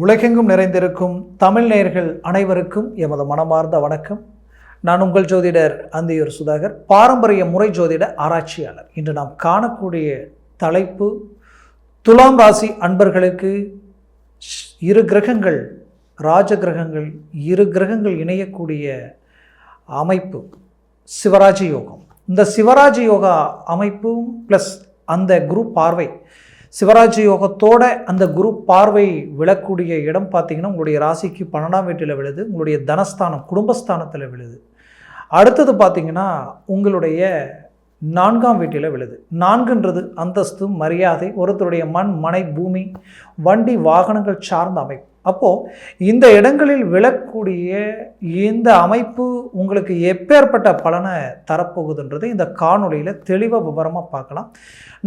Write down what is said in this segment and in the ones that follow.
உலகெங்கும் நிறைந்திருக்கும் தமிழ் நேயர்கள் அனைவருக்கும் எமது மனமார்ந்த வணக்கம். நான் உங்கள் ஜோதிடர் அந்தியூர் சுதாகர் பாரம்பரிய முறை ஜோதிட ஆராய்ச்சியாளர். இன்று நாம் காணக்கூடிய தலைப்பு துலாம் ராசி அன்பர்களுக்கு இரு கிரகங்கள் ராஜ கிரகங்கள் இரு கிரகங்கள் இணையக்கூடிய அமைப்பு சிவராஜ யோகம். இந்த சிவராஜ யோகா அமைப்பும் ப்ளஸ் அந்த குரு பார்வை சிவராஜ் யோகத்தோட அந்த குரு பார்வை விழக்கூடிய இடம் பார்த்தீங்கன்னா உங்களுடைய ராசிக்கு பன்னெண்டாம் வீட்டில் விழுது உங்களுடைய தனஸ்தானம் குடும்பஸ்தானத்தில் விழுது. அடுத்தது பார்த்தீங்கன்னா உங்களுடைய நான்காம் வீட்டில் விழுது. நான்குன்றது அந்தஸ்து மரியாதை ஒருத்தருடைய மண் மனை பூமி வண்டி வாகனங்கள் சார்ந்த அமைப்பு. அப்போது இந்த இடங்களில் விழக்கூடிய இந்த அமைப்பு உங்களுக்கு எப்பேற்பட்ட பலனை தரப்போகுதுன்றதை இந்த காணொலியில் தெளிவாக விவரமாக பார்க்கலாம்.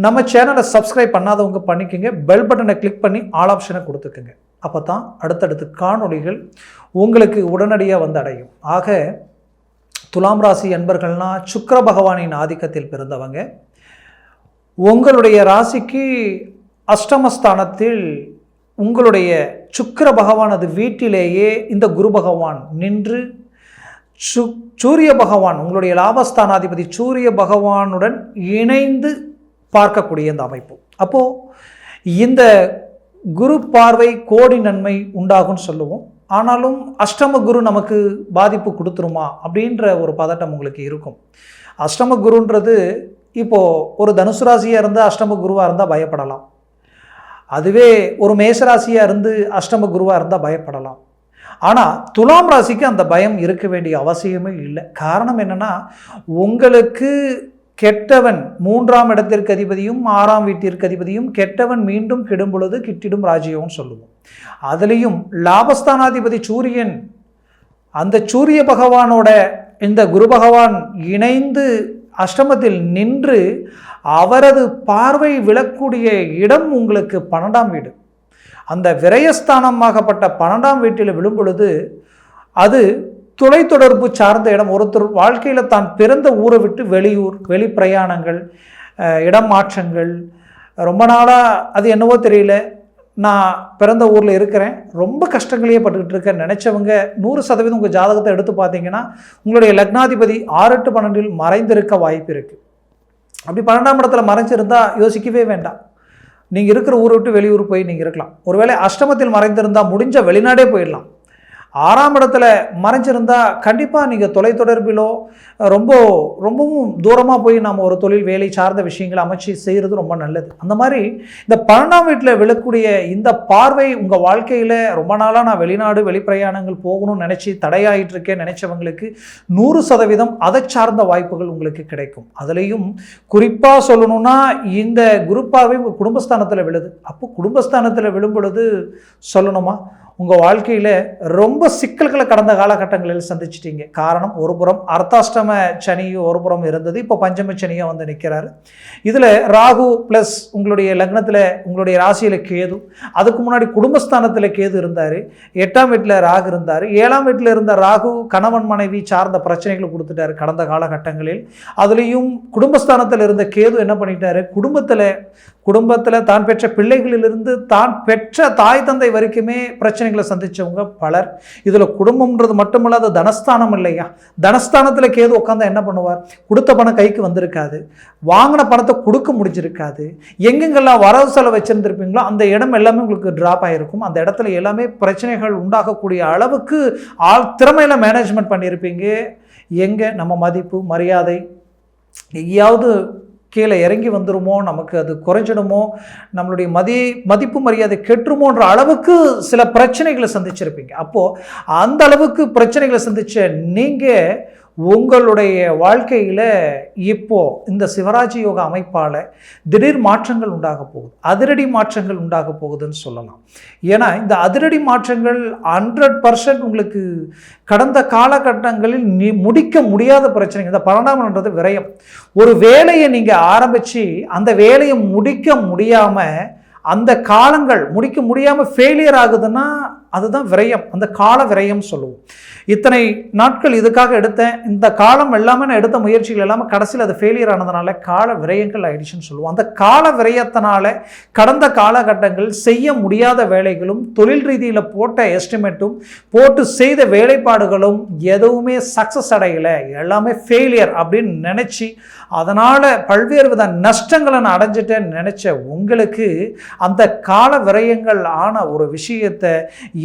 நம்ம சேனலை சப்ஸ்கிரைப் பண்ணாதவங்க பண்ணிக்கோங்க. பெல் பட்டனை கிளிக் பண்ணி ஆல் ஆப்ஷனை கொடுத்துக்குங்க. அப்போ தான் அடுத்தடுத்து காணொளிகள் உங்களுக்கு உடனடியாக வந்து அடையும். ஆக துலாம் ராசி அன்பர்கள்னா சுக்கர பகவானின் ஆதிக்கத்தில் பிறந்தவங்க. உங்களுடைய ராசிக்கு அஷ்டமஸ்தானத்தில் உங்களுடைய சுக்கர பகவானது வீட்டிலேயே இந்த குரு பகவான் நின்று சு சூரிய பகவான் உங்களுடைய லாபஸ்தானாதிபதி சூரிய பகவானுடன் இணைந்து பார்க்கக்கூடிய இந்த அமைப்பு. அப்போது இந்த குரு பார்வை கோடி நன்மை உண்டாகும்னு சொல்லுவோம். ஆனாலும் அஷ்டம குரு நமக்கு பாதிப்பு கொடுத்துருமா அப்படின்ற ஒரு பதட்டம் உங்களுக்கு இருக்கும். அஷ்டம குருன்றது இப்போது ஒரு தனுசு ராசியாக இருந்தால் அஷ்டம குருவாக இருந்தால் பயப்படலாம். அதுவே ஒரு மேசராசியாக இருந்து அஷ்டம குருவாக இருந்தால் பயப்படலாம். ஆனால் துலாம் ராசிக்கு அந்த பயம் இருக்க வேண்டிய அவசியமே இல்லை. காரணம் என்னென்னா உங்களுக்கு கெட்டவன் மூன்றாம் இடத்திற்கு அதிபதியும் ஆறாம் வீட்டிற்கு அதிபதியும் கெட்டவன் மீண்டும் கெடும் பொழுது கிட்டிடும் ராஜ்யம்னு சொல்லுவோம். அதுலேயும் லாபஸ்தானாதிபதி சூரியன் அந்த சூரிய பகவானோட இந்த குரு பகவான் இணைந்து அஷ்டமத்தில் நின்று அவரது பார்வை விழக்கூடிய இடம் உங்களுக்கு பன்னெண்டாம் வீடு. அந்த விரயஸ்தானமாகப்பட்ட பன்னெண்டாம் வீட்டில் விழும் பொழுது அது தொலைத்தொடர்பு சார்ந்த இடம். ஒருத்தர் வாழ்க்கையில் தான் பிறந்த ஊரை விட்டு வெளியூர் வெளி பிரயாணங்கள் இடம் மாற்றங்கள் ரொம்ப நாளாக அது என்னவோ தெரியல. நான் பிறந்த ஊரில் இருக்கிறேன். ரொம்ப கஷ்டங்களையே பட்டுக்கிட்டு இருக்கேன். நினச்சவங்க நூறு சதவீதம் உங்கள் ஜாதகத்தை எடுத்து பார்த்தீங்கன்னா உங்களுடைய லக்னாதிபதி ஆறு எட்டு பன்னெண்டில் மறைந்திருக்க வாய்ப்பு இருக்குது அப்படி பன்னெண்டாம் இடத்துல மறைஞ்சிருந்தா யோசிக்கவே வேண்டாம். நீங்கள் இருக்கிற ஊரை விட்டு வெளியூர் போய் நீங்கள் இருக்கலாம். ஒருவேளை அஷ்டமத்தில் மறைந்திருந்தால் முடிஞ்ச வெளிநாடே போயிடலாம். ஆறாம் இடத்துல மறைஞ்சிருந்தா கண்டிப்பாக நீங்கள் தொலைத்தொடர்பிலோ ரொம்ப ரொம்பவும் தூரமாக போய் நம்ம ஒரு தொழில் வேலை சார்ந்த விஷயங்களை அமைச்சு செய்கிறது ரொம்ப நல்லது. அந்த மாதிரி இந்த பன்னெண்டாம் வீட்டில் விழக்கூடிய இந்த பார்வை உங்கள் வாழ்க்கையில் ரொம்ப நாளாக நான் வெளிநாடு வெளிப்பிரயாணங்கள் போகணும்னு நினச்சி தடையாயிட்டுருக்கேன் நினச்சவங்களுக்கு நூறு சதவீதம் அதை சார்ந்த வாய்ப்புகள் உங்களுக்கு கிடைக்கும். அதுலேயும் குறிப்பாக சொல்லணும்னா இந்த குரு பார்வை உங்கள் குடும்பஸ்தானத்தில் விழுது. அப்போ குடும்பஸ்தானத்தில் விழும் பொழுது சொல்லணுமா? உங்கள் வாழ்க்கையில் ரொம்ப சிக்கல்களை கடந்த காலகட்டங்களில் சந்திச்சிட்டீங்க. காரணம் ஒரு புறம் அர்த்தாஷ்டம சனியும் ஒரு புறம் இருந்தது. இப்போ பஞ்சம சனியாக வந்து நிற்கிறாரு இதில் ராகு ப்ளஸ் உங்களுடைய லக்னத்தில் உங்களுடைய ராசியில் கேது அதுக்கு முன்னாடி குடும்பஸ்தானத்தில் கேது இருந்தார். எட்டாம் வீட்டில் ராகு இருந்தார். ஏழாம் வீட்டில் இருந்த ராகு கணவன் மனைவி சார்ந்த பிரச்சனைகளை கொடுத்துட்டாரு கடந்த காலகட்டங்களில். அதுலேயும் குடும்பஸ்தானத்தில் இருந்த கேது என்ன பண்ணிட்டாரு? குடும்பத்தில் குடும்பத்தில் தான் பெற்ற பிள்ளைகளிலிருந்து தான் பெற்ற தாய் தந்தை வரைக்குமே பிரச்சனைகளை சந்தித்தவங்க பலர். இதில் குடும்பம்ன்றது மட்டுமல்லாத தனஸ்தானம் இல்லையா? தனஸ்தானத்தில் கேது உட்காந்தா என்ன பண்ணுவார்? கொடுத்த பணம் கைக்கு வந்திருக்காது. வாங்கின பணத்தை கொடுக்க முடிஞ்சிருக்காது. எங்கெங்கெல்லாம் வரவு செலவு வச்சுருந்துருப்பீங்களோ அந்த இடம் எல்லாமே உங்களுக்கு ட்ராப் ஆகிருக்கும் அந்த இடத்துல எல்லாமே பிரச்சனைகள் உண்டாகக்கூடிய அளவுக்கு ஆள் திறமையில் மேனேஜ்மெண்ட் பண்ணியிருப்பீங்க. எங்கே? நம்ம மதிப்பு மரியாதை. எங்கேயாவது கீழே இறங்கி வந்துருமோ நமக்கு அது குறைஞ்சிடுமோ நம்மளுடைய மதி மதிப்பு மரியாதை கெட்டுருமோன்ற அளவுக்கு சில பிரச்சனைகளை சந்திச்சிருப்பீங்க. அப்போது அந்த அளவுக்கு பிரச்சனைகளை சந்தித்த நீங்கள் உங்களுடைய வாழ்க்கையில் இப்போ இந்த சிவராஜ் யோகா அமைப்பால் திடீர் மாற்றங்கள் உண்டாக போகுது. அதிரடி மாற்றங்கள் உண்டாக போகுதுன்னு சொல்லலாம். ஏன்னா இந்த அதிரடி மாற்றங்கள் ஹண்ட்ரட் பர்சன்ட் உங்களுக்கு கடந்த காலகட்டங்களில் நீ முடிக்க முடியாத பிரச்சனை இந்த பன்னெண்டாம்ன்றது விரயம். ஒரு வேலையை நீங்கள் ஆரம்பித்து அந்த வேலையை முடிக்க முடியாமல் அந்த காலங்கள் முடிக்க முடியாமல் ஃபெயிலியர் ஆகுதுன்னா அதுதான் விரயம். அந்த கால விரயம் சொல்லுவோம். இத்தனை நாட்கள் இதுக்காக எடுத்தேன். இந்த காலம் எல்லாமே நான் எடுத்த முயற்சிகள் எல்லாமே கடைசியில் அது ஃபெயிலியர் ஆனதுனால கால விரயங்கள் ஆயிடுச்சுன்னு சொல்லுவோம். அந்த கால விரயத்தினால கடந்த காலகட்டங்கள் செய்ய முடியாத வேலைகளும் தொழில் ரீதியில் போட்ட எஸ்டிமேட்டும் போட்டு செய்த வேலைப்பாடுகளும் எதுவுமே சக்ஸஸ் அடையலை. எல்லாமே ஃபெயிலியர் அப்படின்னு நினச்சி அதனால் பல்வேறு வித நஷ்டங்களை நான் அடைஞ்சிட்டேன்னு நினச்ச உங்களுக்கு அந்த கால விரயங்கள் ஆன ஒரு விஷயத்தை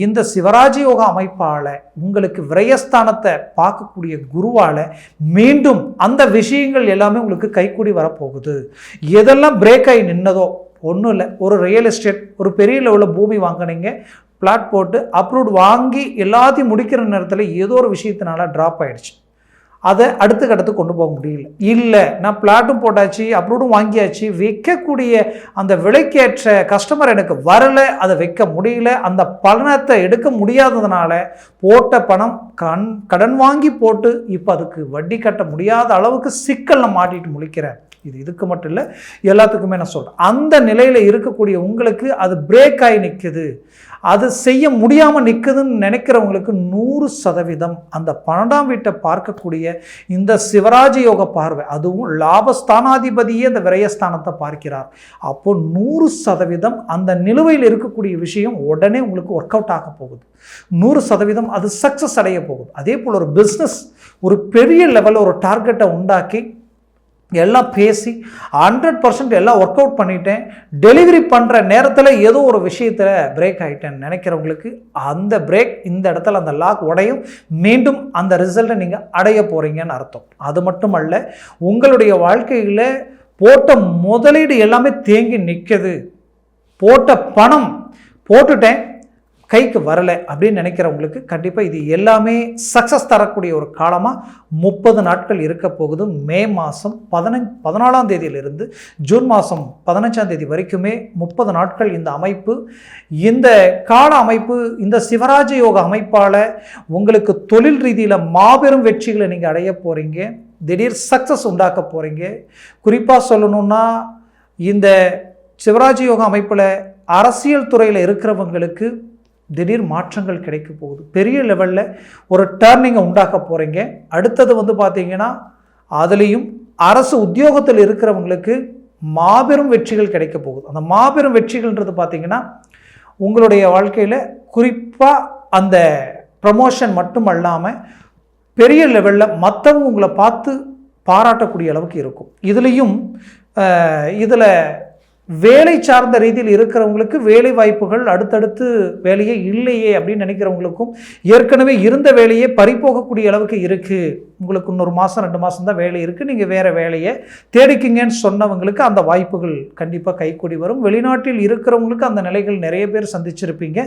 இந்த சிவராஜயோக அமைப்பால் உங்களுக்கு விரயஸ்தானத்தை பார்க்கக்கூடிய குருவால் மீண்டும் அந்த விஷயங்கள் எல்லாமே உங்களுக்கு கைக்கூடி வரப்போகுது. எதெல்லாம் பிரேக் ஆகி நின்னதோ ஒன்றும் இல்லை ஒரு ரியல் எஸ்டேட் ஒரு பெரிய லெவலில் பூமி வாங்கினீங்க பிளாட் போட்டு அப்ரூவ்ட் வாங்கி எல்லாத்தையும் முடிக்கிற நேரத்தில் ஏதோ ஒரு விஷயத்தினால ட்ராப் ஆயிடுச்சு. அதை அடுத்த கட்டத்துக்கு கொண்டு போக முடியல. இல்லை நான் பிளாட்டும் போட்டாச்சு அப்ரூவ்டும் வாங்கியாச்சு விற்கக்கூடிய அந்த விலைக்கேற்ற கஸ்டமர் எனக்கு வரலை அதை வைக்க முடியல அந்த பணத்தை எடுக்க முடியாததுனால போட்ட பணம் கண் கடன் வாங்கி போட்டு இப்போ அதுக்கு வட்டி கட்ட முடியாத அளவுக்கு சிக்கலில் மாட்டிட்டு முழிக்கிறேன். இது இதுக்கு மட்டும் இல்லை எல்லாத்துக்குமே நான் சொல்கிறேன் அந்த நிலையில் இருக்கக்கூடிய உங்களுக்கு அது பிரேக் ஆகி நிற்குது அது செய்ய முடியாமல் நிற்குதுன்னு நினைக்கிறவங்களுக்கு நூறு சதவீதம் அந்த பன்னெண்டாம் வீட்டை பார்க்கக்கூடிய இந்த சிவராஜ யோக பார்வை அதுவும் லாபஸ்தானாதிபதியே அந்த விரயஸ்தானத்தை பார்க்கிறார். அப்போ நூறு சதவீதம் அந்த நிலுவையில் இருக்கக்கூடிய விஷயம் உடனே உங்களுக்கு ஒர்க் அவுட் ஆக போகுது. நூறு சதவீதம் அது சக்ஸஸ் அடைய போகுது. அதே போல் ஒரு பிஸ்னஸ் ஒரு பெரிய லெவலில் ஒரு டார்கெட்டை உண்டாக்கி எல்லாம் பேசி ஹண்ட்ரட் பர்சன்ட் எல்லாம் ஒர்க் அவுட் பண்ணிட்டேன். டெலிவரி பண்ணுற நேரத்தில் ஏதோ ஒரு விஷயத்தில் பிரேக் ஆகிட்டேன்னு நினைக்கிறவங்களுக்கு அந்த பிரேக் இந்த இடத்துல அந்த லாக் உடையும். மீண்டும் அந்த ரிசல்ட்டை நீங்கள் அடைய போகிறீங்கன்னு அர்த்தம். அது மட்டும் அல்ல உங்களுடைய வாழ்க்கையில் போட்ட முதலீடு எல்லாமே தேங்கி நிற்குது போட்ட பணம் போட்டுட்டேன். கைக்கு வரலை அப்படின்னு நினைக்கிறவங்களுக்கு கண்டிப்பாக இது எல்லாமே சக்ஸஸ் தரக்கூடிய ஒரு காலமாக முப்பது நாட்கள் இருக்க போகுது. மே மாதம் பதினஞ்சு பதினாலாம் தேதியிலிருந்து ஜூன் மாதம் பதினஞ்சாம் தேதி வரைக்குமே முப்பது நாட்கள் இந்த அமைப்பு. இந்த கால அமைப்பு இந்த சிவராஜ யோக அமைப்பால் உங்களுக்கு தொழில் ரீதியில் மாபெரும் வெற்றிகளை நீங்கள் அடைய போகிறீங்க திடீர் சக்ஸஸ் உண்டாக்க போகிறீங்க குறிப்பாக சொல்லணுன்னா இந்த சிவராஜ யோக அமைப்பில் அரசியல் துறையில் இருக்கிறவங்களுக்கு திடீர் மாற்றங்கள் கிடைக்க போகுது. பெரிய லெவலில் ஒரு டேர்னிங்கை உண்டாக்க போகிறீங்க அடுத்தது வந்து பார்த்தீங்கன்னா அதுலேயும் அரசு உத்தியோகத்தில் இருக்கிறவங்களுக்கு மாபெரும் வெற்றிகள் கிடைக்க போகுது. அந்த மாபெரும் வெற்றிகள்ன்றது பார்த்திங்கன்னா உங்களுடைய வாழ்க்கையில் குறிப்பாக அந்த ப்ரமோஷன் மட்டும் அல்லாமல் பெரிய லெவலில் மற்றவங்க உங்களை பார்த்து பாராட்டக்கூடிய அளவுக்கு இருக்கும். இதுலேயும் இதில் வேலை சார்ந்த ரீதியில் இருக்கிறவங்களுக்கு வேலை வாய்ப்புகள் அடுத்தடுத்து வேலையே இல்லையே அப்படின்னு நினைக்கிறவங்களுக்கும் ஏற்கனவே இருந்த வேலையே பறிப்போகக்கூடிய அளவுக்கு இருக்குது உங்களுக்கு இன்னொரு மாதம் ரெண்டு மாதம் தான் வேலை இருக்குது நீங்கள் வேறு வேலையை தேடிக்கிங்கன்னு சொன்னவங்களுக்கு அந்த வாய்ப்புகள் கண்டிப்பாக கைக்கூடி வரும். வெளிநாட்டில் இருக்கிறவங்களுக்கு அந்த நிலைகள் நிறைய பேர் சந்திச்சிருப்பீங்க.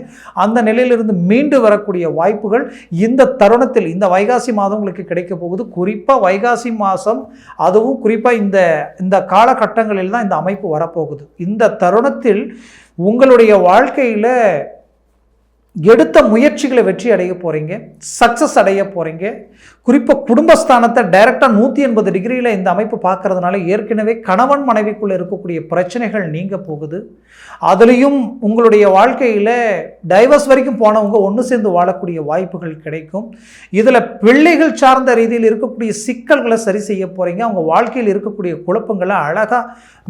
அந்த நிலையிலிருந்து மீண்டு வரக்கூடிய வாய்ப்புகள் இந்த தருணத்தில் இந்த வைகாசி மாதம் உங்களுக்கு கிடைக்க போகுது. குறிப்பாக வைகாசி மாதம் அதுவும் குறிப்பாக இந்த இந்த காலகட்டங்களில் தான் இந்த அமைப்பு வரப்போகுது. இந்த தருணத்தில் உங்களுடைய வாழ்க்கையில் எடுத்த முயற்சிகளை வெற்றி அடைய போகிறீங்க சக்ஸஸ் அடைய போகிறீங்க குறிப்பாக குடும்பஸ்தானத்தை டைரெக்டாக நூற்றி எண்பது டிகிரியில் இந்த அமைப்பு பார்க்கறதுனால ஏற்கனவே கணவன் மனைவிக்குள்ளே இருக்கக்கூடிய பிரச்சனைகள் நீங்க போகுது. அதுலேயும் உங்களுடைய வாழ்க்கையில் டைவர்ஸ் வரைக்கும் போனவங்க ஒன்று சேர்ந்து வாழக்கூடிய வாய்ப்புகள் கிடைக்கும். இதில் பிள்ளைகள் சார்ந்த ரீதியில் இருக்கக்கூடிய சிக்கல்களை சரி செய்ய போகிறீங்க அவங்க வாழ்க்கையில் இருக்கக்கூடிய குழப்பங்களை அழகாக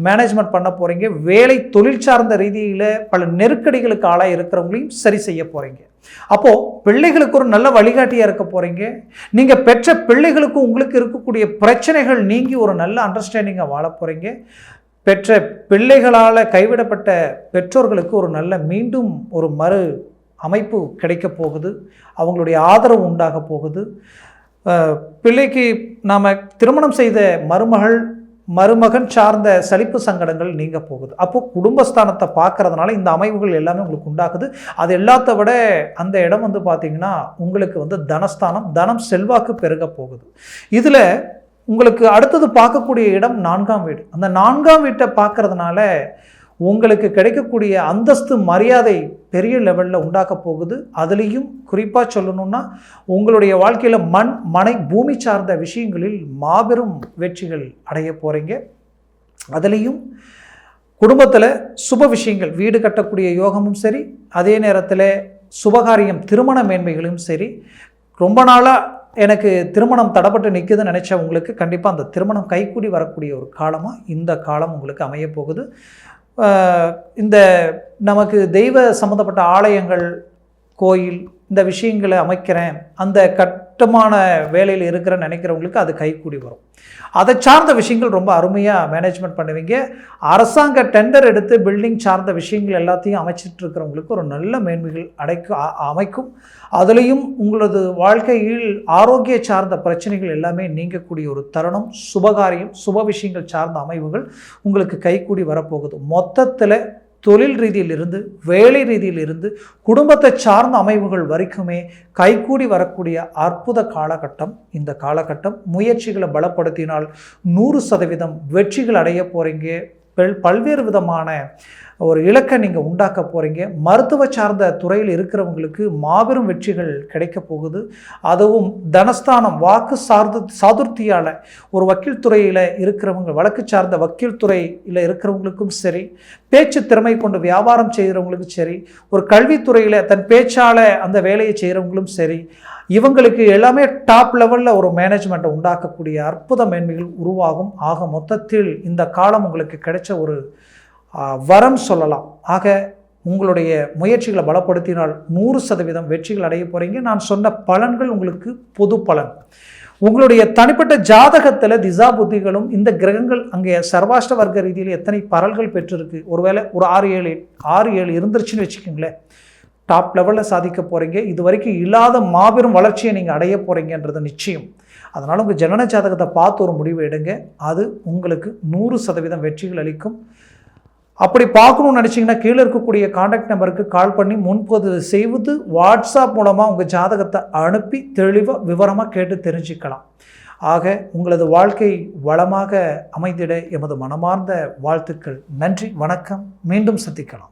மேனேஜ்மெண்ட் பண்ண போகிறீங்க வேலை தொழில் சார்ந்த ரீதியில் பல நெருக்கடிகளுக்கு ஆளாக இருக்கிறவங்களையும் சரி செய்ய போகிறீங்க அப்போது பிள்ளைகளுக்கு ஒரு நல்ல வழிகாட்டியாக இருக்க போகிறீங்க நீங்கள் பெற்ற பிள்ளைகளுக்கு உங்களுக்கு இருக்கக்கூடிய பிரச்சனைகள் நீங்கி ஒரு நல்ல அண்டர்ஸ்டாண்டிங்காக வாழ போகிறீங்க பெற்ற பிள்ளைகளால் கைவிடப்பட்ட பெற்றோர்களுக்கு ஒரு நல்ல மீண்டும் ஒரு மறு அமைப்பு கிடைக்க போகுது. அவங்களுடைய ஆதரவு உண்டாக போகுது. பிள்ளைக்கு நாம் திருமணம் செய்த மருமகள் மருமகன் சார்ந்த சலிப்பு சங்கடங்கள் நீங்க போகுது. அப்போ குடும்பஸ்தானத்தை பார்க்கறதுனால இந்த அமைவுகள் எல்லாமே உங்களுக்கு உண்டாகுது அது எல்லாத்த விட அந்த இடம் வந்து பார்த்தீங்கன்னா உங்களுக்கு வந்து தனஸ்தானம் தனம் செல்வாக்கு பெருக போகுது. இதில் உங்களுக்கு அடுத்தது பார்க்கக்கூடிய இடம் நான்காம் வீடு. அந்த நான்காம் வீட்டை பார்க்கறதுனால உங்களுக்கு கிடைக்கக்கூடிய அந்தஸ்து மரியாதை பெரிய லெவலில் உண்டாக்க போகுது. அதுலேயும் குறிப்பாக சொல்லணும்னா உங்களுடைய வாழ்க்கையில் மண் மனை பூமி சார்ந்த விஷயங்களில் மாபெரும் வெற்றிகள் அடைய போகிறீங்க அதுலேயும் குடும்பத்தில் சுப விஷயங்கள் வீடு கட்டக்கூடிய யோகமும் சரி அதே நேரத்தில் சுபகாரியம் திருமண மேன்மைகளும் சரி. ரொம்ப நாளாக எனக்கு திருமணம் தடப்பட்டு நிற்குதுன்னு நினச்ச உங்களுக்கு கண்டிப்பாக அந்த திருமணம் கைக்கூடி வரக்கூடிய ஒரு காலமாக இந்த காலம் உங்களுக்கு அமையப்போகுது இந்த நமக்கு தெய்வ சம்மந்தப்பட்ட ஆலயங்கள் கோயில் இந்த விஷயங்களை அமைக்கிறேன். அந்த கட் கஷ்டமான வேலையில் இருக்கிற நினைக்கிறவங்களுக்கு அது கைக்கூடி வரும். அதை சார்ந்த விஷயங்கள் ரொம்ப அருமையாக மேனேஜ்மெண்ட் பண்ணுவீங்க. அரசாங்க டெண்டர் எடுத்து பில்டிங் சார்ந்த விஷயங்கள் எல்லாத்தையும் அமைச்சிட்டு இருக்கிறவங்களுக்கு ஒரு நல்ல மேன்மைகள் அடைக்கும் அமைக்கும். அதுலேயும் உங்களது வாழ்க்கையில் ஆரோக்கிய சார்ந்த பிரச்சனைகள் எல்லாமே நீங்கக்கூடிய ஒரு தருணம் சுபகாரியம் சுப விஷயங்கள் சார்ந்த அமைவுகள் உங்களுக்கு கைக்கூடி வரப்போகுது. மொத்தத்தில் தொழில் ரீதியிலிருந்து வேலை ரீதியிலிருந்து குடும்பத்தை சார்ந்த அமைவுகள் வரைக்குமே கைகூடி வரக்கூடிய அற்புத காலகட்டம் இந்த காலகட்டம். முயற்சிகளை பலப்படுத்தினால் நூறு சதவீதம் வெற்றிகள் அடைய போகிறீங்க பல்வேறு விதமான ஒரு இலக்கை நீங்கள் உண்டாக்க போகிறீங்க மருத்துவ சார்ந்த துறையில் இருக்கிறவங்களுக்கு மாபெரும் வெற்றிகள் கிடைக்க போகுது. அதுவும் தனஸ்தானம் வாக்கு சார்ந்த சாதுர்த்தியால் ஒரு வக்கீல் துறையில் இருக்கிறவங்க வழக்கு சார்ந்த வக்கீல் துறையில் இருக்கிறவங்களுக்கும் சரி பேச்சு திறமை கொண்டு வியாபாரம் செய்கிறவங்களுக்கும் சரி ஒரு கல்வித்துறையில் தன் பேச்சால் அந்த வேலையை செய்கிறவங்களும் சரி இவங்களுக்கு எல்லாமே டாப் லெவலில் ஒரு மேனேஜ்மெண்ட்டை உண்டாக்கக்கூடிய அற்புத மேன்மைகள் உருவாகும். ஆக மொத்தத்தில் இந்த காலம் உங்களுக்கு கிடைச்ச ஒரு வரம் சொல்லலாம். ஆக உங்களுடைய முயற்சிகளை பலப்படுத்தினால் நூறு சதவீதம் வெற்றிகள் அடைய போகிறீங்க நான் சொன்ன பலன்கள் உங்களுக்கு பொது பலன். உங்களுடைய தனிப்பட்ட ஜாதகத்தில் திசா புத்திகளும் இந்த கிரகங்கள் அங்கே சர்வாஷ்ட வர்க்க ரீதியில் எத்தனை பரல்கள் பெற்றிருக்கு? ஒருவேளை ஒரு ஆறு ஏழு ஆறு ஏழு இருந்துருச்சுன்னு வச்சுக்கோங்களேன். டாப் லெவலில் சாதிக்க போகிறீங்க இது வரைக்கும் இல்லாத மாபெரும் வளர்ச்சியை நீங்கள் அடைய போகிறீங்கன்றது நிச்சயம். அதனால் உங்கள் ஜனன ஜாதகத்தை பார்த்து ஒரு முடிவு எடுங்க. அது உங்களுக்கு நூறு சதவீதம் வெற்றிகள் அளிக்கும். அப்படி பார்க்கணும்னு நினச்சிங்கன்னா கீழே இருக்கக்கூடிய காண்டாக்ட் நம்பருக்கு கால் பண்ணி முன்பதிவு செய்வது வாட்ஸ்அப் மூலமாக உங்கள் ஜாதகத்தை அனுப்பி தெளிவாக விவரமாக கேட்டு தெரிஞ்சுக்கலாம். ஆக உங்களது வாழ்க்கை வளமாக அமைந்திட எமது மனமார்ந்த வாழ்த்துக்கள். நன்றி வணக்கம். மீண்டும் சந்திக்கலாம்.